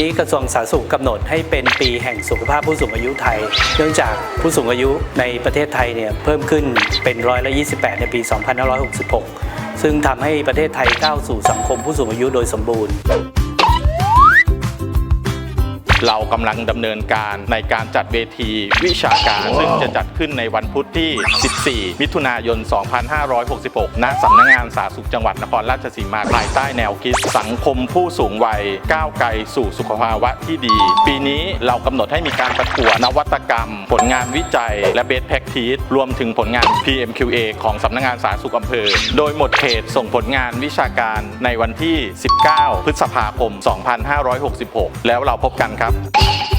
นี้กระทรวงสาธารณสุขกำหนดให้เป็นปีแห่งสุขภาพผู้สูงอายุไทย เนื่องจากผู้สูงอายุในประเทศไทยเนี่ยเพิ่มขึ้นเป็นร้อยละ28 ในปี 2566 ซึ่งทำให้ประเทศไทยก้าวสู่สังคมผู้สูงอายุโดยสมบูรณ์ เรากำลังดำเนินการในการจัดเวทีวิชาการ ซึ่งจะจัดขึ้นในวันพุธที่ 14 มิถุนายน 2566 ณสำนักงานสาธารณสุขจังหวัดนครราชสีมาภายใต้แนวคิดสังคมผู้สูงวัยก้าวไกลสู่สุขภาวะที่ดี ปีนี้เรากำหนดให้มีการประกวดนวัตกรรม ผลงานวิจัย และเบสแพ็กทีสรวมถึงผลงาน PMQA ของสำนักงานสาธารณสุขอำเภอ โดยหมดเขตส่งผลงานวิชาการในวันที่ 19 พฤษภาคม 2566 แล้วเราพบกันครับ up.